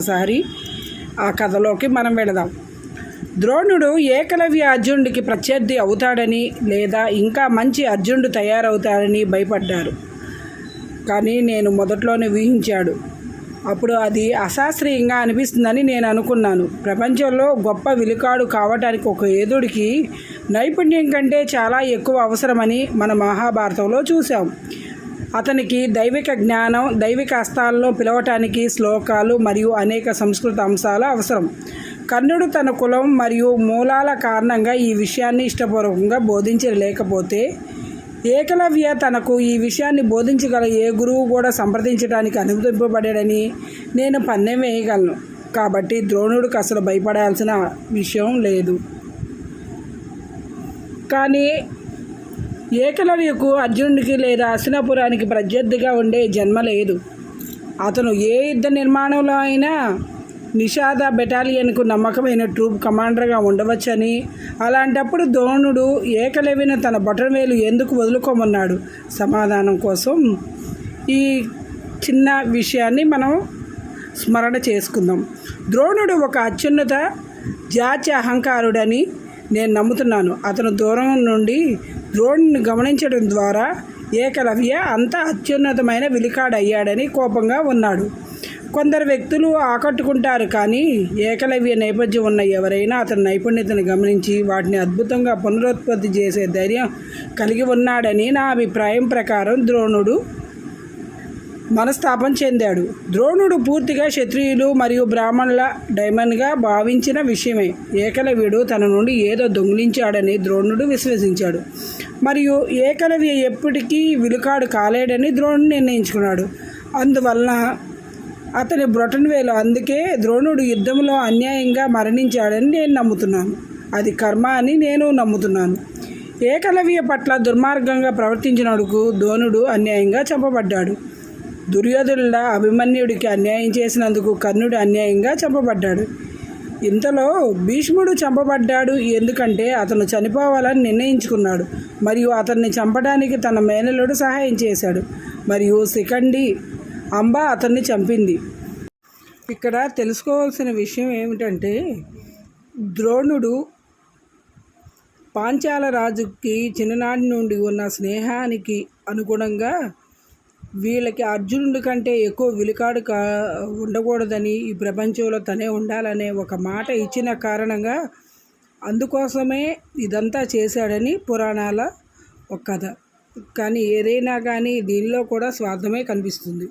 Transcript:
ఒకసారి ఆ కథలోకి మనం వెళదాం. ద్రోణుడు ఏకలవ్య అర్జునుడికి ప్రత్యర్థి అవుతాడని లేదా ఇంకా మంచి అర్జునుడు తయారవుతాడని భయపడ్డారు. కానీ నేను మొదట్లోనే ఊహించాడు. అప్పుడు అది అశాస్త్రీయంగా అనిపిస్తుందని నేను అనుకున్నాను. ప్రపంచంలో గొప్ప విలుకాడు కావటానికి ఒక ఏదుడికి నైపుణ్యం కంటే చాలా ఎక్కువ అవసరమని మన మహాభారతంలో చూసాం అతనికి దైవిక జ్ఞానం దైవిక హస్తాల్లో పిలవటానికి శ్లోకాలు మరియు అనేక సంస్కృత అంశాలు అవసరం. కర్ణుడు తన కులం మరియు మూలాల కారణంగా ఈ విషయాన్ని ఇష్టపూర్వకంగా బోధించలేకపోతే ఏకలవ్య తనకు ఈ విషయాన్ని బోధించగల ఏ గురువు కూడా సంప్రదించడానికి అనుమతింపబడాడని నేను పన్నెం వేయగలను. కాబట్టి ద్రోణుడికి అసలు భయపడాల్సిన విషయం లేదు. కానీ ఏకలవ్యకు అర్జునుడికి లేదా అసినపురానికి ప్రత్యర్థిగా ఉండే జన్మ లేదు. అతను ఏ యుద్ధ నిర్మాణంలో అయినా నిషాద బెటాలియన్కు నమ్మకమైన ట్రూప్ కమాండర్గా ఉండవచ్చని అలాంటప్పుడు ద్రోణుడు ఏకలవ్యను తన బొటనవేలు ఎందుకు వదులుకోమన్నాడు? సమాధానం కోసం ఈ చిన్న విషయాన్ని మనం స్మరణ చేసుకుందాం. ద్రోణుడు ఒక అత్యున్నత జాతి అహంకారుడని నేను నమ్ముతున్నాను. అతను దూరం నుండి ద్రోణుని గమనించడం ద్వారా ఏకలవ్య అంత అత్యున్నతమైన విలికాడయ్యాడని కోపంగా ఉన్నాడు. కొందరు వ్యక్తులు ఆకట్టుకుంటారు కానీ ఏకలవ్య నేపథ్యం ఉన్న ఎవరైనా అతని నైపుణ్యతను గమనించి వాటిని అద్భుతంగా పునరుత్పత్తి చేసే ధైర్యం కలిగి ఉన్నాడని నా అభిప్రాయం ప్రకారం ద్రోణుడు మనస్తాపం చెందాడు. ద్రోణుడు పూర్తిగా క్షత్రియులు మరియు బ్రాహ్మణుల డైమండ్గా భావించిన విషయమే. ఏకలవ్యుడు తన నుండి ఏదో దొంగిలించాడని ద్రోణుడు విశ్వసించాడు. మరియు ఏకలవ్య ఎప్పటికీ విలుకాడు కాలేడని ద్రోణుడు నిర్ణయించుకున్నాడు. అందువలన అతని బ్రొటన్వేలో అందుకే ద్రోణుడు యుద్ధంలో అన్యాయంగా మరణించాడని నేను నమ్ముతున్నాను. అది కర్మ అని నేను నమ్ముతున్నాను. ఏకలవ్య పట్ల దుర్మార్గంగా ప్రవర్తించినందుకు ద్రోణుడు అన్యాయంగా చంపబడ్డాడు. దుర్యోధనుల అభిమన్యుడికి అన్యాయం చేసినందుకు కర్ణుడు అన్యాయంగా చంపబడ్డాడు. ఇంతలో భీష్ముడు చంపబడ్డాడు. ఎందుకంటే అతను చనిపోవాలని నిర్ణయించుకున్నాడు. మరియు అతన్ని చంపడానికి తన మేనలుడు సహాయం చేశాడు. మరియు శిఖండి అంబ అతన్ని చంపింది. ఇక్కడ తెలుసుకోవాల్సిన విషయం ఏమిటంటే ద్రోణుడు పాంచాల రాజుకి చిన్ననాటి నుండి ఉన్న స్నేహానికి అనుగుణంగా వీళ్ళకి అర్జునుడి కంటే ఎక్కువ విలుకాడు కా ఉండకూడదని ఈ ప్రపంచంలో తనే ఉండాలనే ఒక మాట ఇచ్చిన కారణంగా అందుకోసమే ఇదంతా చేశాడని పురాణాల ఒక కథ. కానీ ఏదైనా కానీ దీనిలో కూడా స్వార్థమే కనిపిస్తుంది.